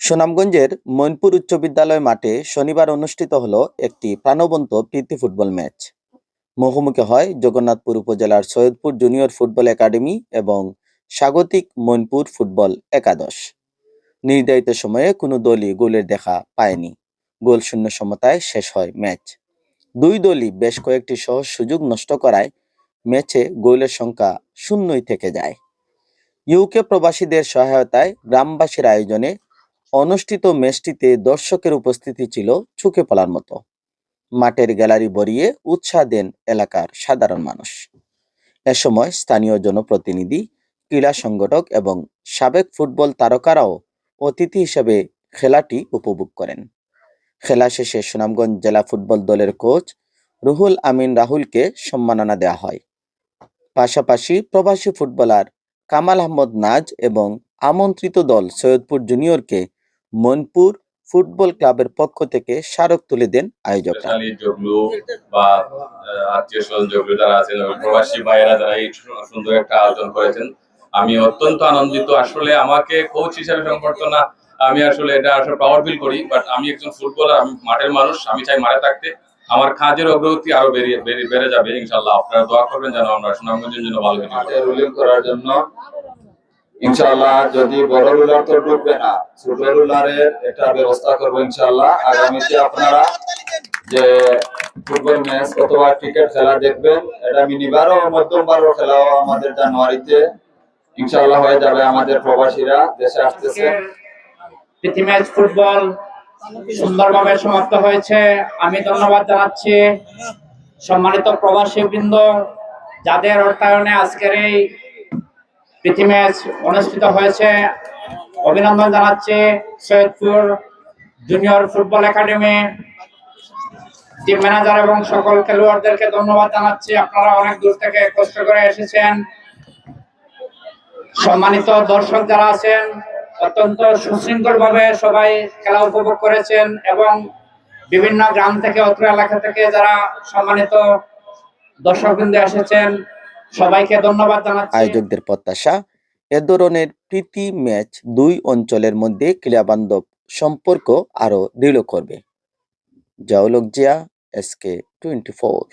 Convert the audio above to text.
সুনামগঞ্জের মৈনপুর উচ্চ বিদ্যালয় মাঠে শনিবার অনুষ্ঠিত হলো একটি প্রাণবন্ত প্রীতি ফুটবল ম্যাচ। মুখোমুখি হয় জগন্নাথপুর উপজেলার সৈয়দপুর জুনিয়র ফুটবল একাডেমি এবং স্বাগতিক মৈনপুর ফুটবল একাদশ। নির্ধারিত সময়ে কোনো দলই গোলের দেখা পায়নি। গোল শূন্য সমতায় শেষ হয় ম্যাচ। দুই দলই বেশ কয়েকটি সহজ সুযোগ নষ্ট করায় ম্যাচে গোলের সংখ্যা শূন্যই থেকে যায়। ইউকে প্রবাসীদের সহায়তায় গ্রামবাসীর আয়োজনে অনুষ্ঠিত ম্যাচটিতে দর্শকের উপস্থিতি ছিল চোখে পড়ার মতো। মাঠের গ্যালারি ভরিয়ে উৎসাহ দেন এলাকার সাধারণ মানুষ। এ সময় স্থানীয় জনপ্রতিনিধি, ক্রীড়া সংগঠক এবং সাবেক ফুটবল তারকারাও অতিথি হিসেবে খেলাটি উপভোগ করেন। খেলা শেষে সুনামগঞ্জ জেলা ফুটবল দলের কোচ রুহুল আমিন রাহুলকে সম্মাননা দেওয়া হয়। পাশাপাশি প্রবাসী ফুটবলার কামাল আহমদ নাজ এবং আমন্ত্রিত দল সৈয়দপুর জুনিয়রকে মনপুর ফুটবল ক্লাবের পক্ষ থেকে স্মারক তুলে দেন আয়োজকরা। স্পেশালি বা আত্মীয় স্বজন যারা আছেন প্রবাসী ভাইয়েরা যারা এই সুন্দর একটা আয়োজন করেছেন আমি অত্যন্ত আনন্দিত। আসলে আমাকে কোচ হিসেবে সম্বর্ধনা আমি আসলে এটা আসলে প্রাউড ফিল করি বাট আমি একজন ফুটবলার আমি মাঠের মানুষ আমি চাই মাঠে থাকতে। আমার কাজের অগ্রগতি আরও বেরিয়ে বেড়ে বেড়ে যাবে ইনশাল্লাহ আপনারা দোয়া করবেন যেন আমরা সুনামগঞ্জের জন্য ভালো মাঠে রুলিং করার জন্য ইনশাআল্লাহ যদি বড় রুলার তো ঢুকবে না ছোট রুলারের একটা ব্যবস্থা করব ইনশাআল্লাহ। আগামীতে আপনারা যে ফুটবল ম্যাচ অথবা ক্রিকেট খেলা দেখবেন, এটা মিনিবার মিনিবারও মধ্যমবারও খেলাও আমাদের জানুয়ারিতে ইনশাআল্লাহ হয়ে যাবে আমাদের প্রবাসীরা দেশে আসতেছে। প্রীতি ম্যাচ ফুটবল সুন্দরভাবে সমাপ্ত হয়েছে। আমি ধন্যবাদ জানাচ্ছি সম্মানিত প্রবাসী বৃন্দ যাদের অর্থায়নে আজকের এই প্রীতি ম্যাচ অনুষ্ঠিত হয়েছে। অভিনন্দন জানাচ্ছি Saidpur junior football academy team manager এবং সকল খেলোয়াড়দেরকে ধন্যবাদ জানাচ্ছি। আপনারা অনেক দূর থেকে কষ্ট করে এসেছেন। সম্মানিত দর্শক যারা আছেন, অত্যন্ত সুশৃঙ্খল ভাবে সবাই খেলা উপভোগ করেছেন এবং বিভিন্ন গ্রাম থেকে, অত্র এলাকা থেকে যারা সম্মানিত দর্শকবৃন্দ এসেছেন সবাইকে ধন্যবাদ জানাচ্ছি। আয়োজকদের প্রত্যাশা, এ ধরনের প্রীতি ম্যাচ দুই অঞ্চলের মধ্যে ক্রীড়াবান্ধব সম্পর্ক আরও দৃঢ় করবে। জাউলক জিয়া এসকে টোয়েন্টি ফোর